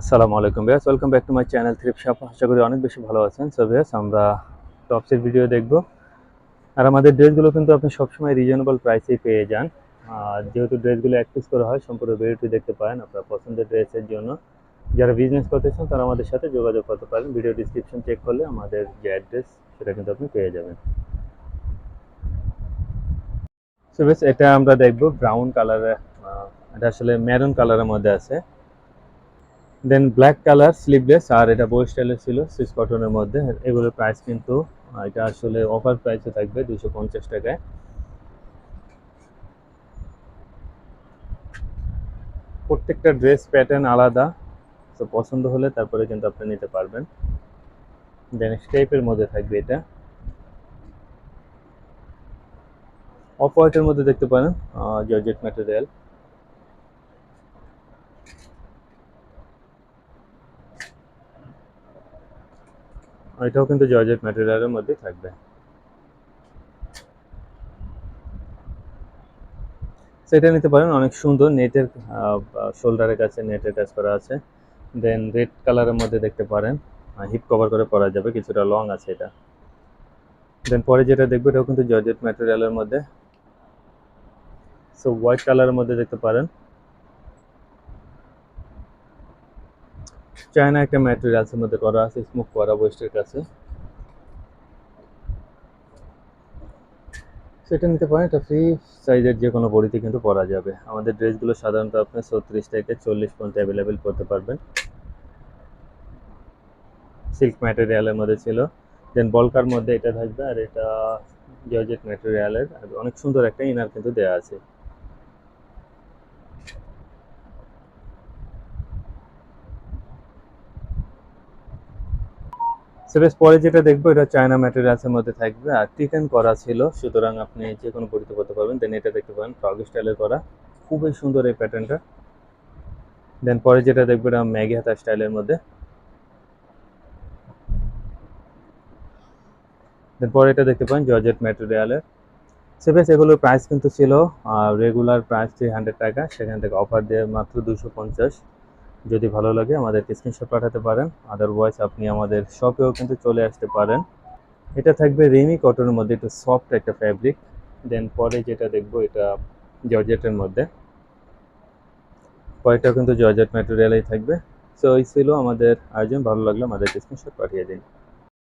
আসসালামু আলাইকুম ভাইয়াস welcome back to my channel thrift shop. আশা করি অনেক বেশি ভালো আছেন। সো ভাইয়াস আমরা টপসের ভিডিও দেখব। আর আমাদের ড্রেসগুলো কিন্তু আপনি সবসময় রিজনেবল প্রাইসেই পেয়ে যান। আর যেহেতু ড্রেসগুলো এক পিস করা হয়, সম্পূর্ণ ভিডিওটি দেখতে পারেন আপনার পছন্দের ড্রেসের জন্য। যারা বিজনেস করতে চান, তারা আমাদের সাথে যোগাযোগ করতে পারেন। ভিডিও ডিসক্রিপশন চেক করলে আমাদের যে অ্যাড্রেস সেটা কিন্তু আপনি পেয়ে যাবেন। সো বেশ এটা আমরা দেখব ব্রাউন কালারের এটা আসলে মেরুন কালারের মধ্যে আছে। দেন ব্ল্যাক কালার স্লিভলেস আর এটা বই স্টাইলের ছিল সুইস কটনের মধ্যে। এগুলোর প্রাইস কিন্তু এটা আসলে অফার প্রাইসে থাকবে দুশো পঞ্চাশ টাকায়। প্রত্যেকটা ড্রেস প্যাটার্ন আলাদা, তো পছন্দ হলে তারপরে কিন্তু আপনি নিতে পারবেন। দেন স্টেপের মধ্যে থাকবে এটা। অফ হোয়াইটের মধ্যে দেখতে পারেন জর্জেট ম্যাটেরিয়াল এটাও কিন্তু জর্জেট ম্যাটেরিয়ালের মধ্যে থাকবে। সেটা নিতে পারেন, অনেক সুন্দর নেটের শোল্ডারের কাছে নেটের কাজ করা আছে। দেন রেড কালারের মধ্যে দেখতে পারেন হিপ কভার করে পরা যাবে, কিছুটা লং আছে এটা। দেন পরে যেটা দেখব, এটাও কিন্তু জর্জেট ম্যাটেরিয়ালের মধ্যে। সো হোয়াইট কালারের মধ্যে দেখতে পারেন। চায়না একটা ম্যাটেরিয়ালসের মধ্যে করা আছে স্মোক করা ওয়েস্টের কাছে। সেটা নিতে পারেন, এটা ফ্রি সাইজের যে কোনো বডিতে কিন্তু পরা যাবে। আমাদের ড্রেসগুলো সাধারণত আপনি ছত্রিশ থেকে চল্লিশ পর্যন্ত অ্যাভেলেবেল করতে পারবেন। সিল্ক ম্যাটেরিয়ালের মধ্যে ছিল। দেন বলকার মধ্যে এটা থাকবে আর এটা জর্জেট ম্যাটেরিয়ালের অনেক সুন্দর একটা ইনার কিন্তু দেওয়া আছে। সেভেস পরে যেটা দেখব, এটা চায়না ম্যাটেরিয়ালসের মধ্যে থাকবে। আর টিটেন করা ছিল, সুতরাং আপনি যে কোনো বডিতে করতে পারবেন। দেন এটা দেখতে পারেন ফ্রগ স্টাইলের করা। খুবই সুন্দর এই প্যাটার্নটা দেন পরে যেটা দেখব, এটা ম্যাগি হাতা স্টাইলের মধ্যে। দেন পরে এটা দেখতে পারেন জর্জেট ম্যাটেরিয়ালের সেভেস এগুলোর প্রাইস কিন্তু ছিল রেগুলার প্রাইস থ্রি হান্ড্রেড টাকা। সেখান থেকে অফার দিয়ে মাত্র দুশো পঞ্চাশ। যদি ভালো লাগে আমাদেরকে স্ক্রিনশট পাঠাতে পারেন আদারওয়াইজ আপনি আমাদের শপেও কিন্তু চলে আসতে পারেন। এটা থাকবে রেমি কটনের মধ্যে, একটু সফট একটা ফ্যাব্রিক দেন পরে যেটা দেখব এটা জর্জেটের মধ্যে। পরেরটা কিন্তু জর্জেট ম্যাটেরিয়ালেই থাকবে। সো এই ছিল আমাদের আয়োজন, ভালো লাগল আমাদেরকে স্ক্রিনশট পাঠিয়ে দিন।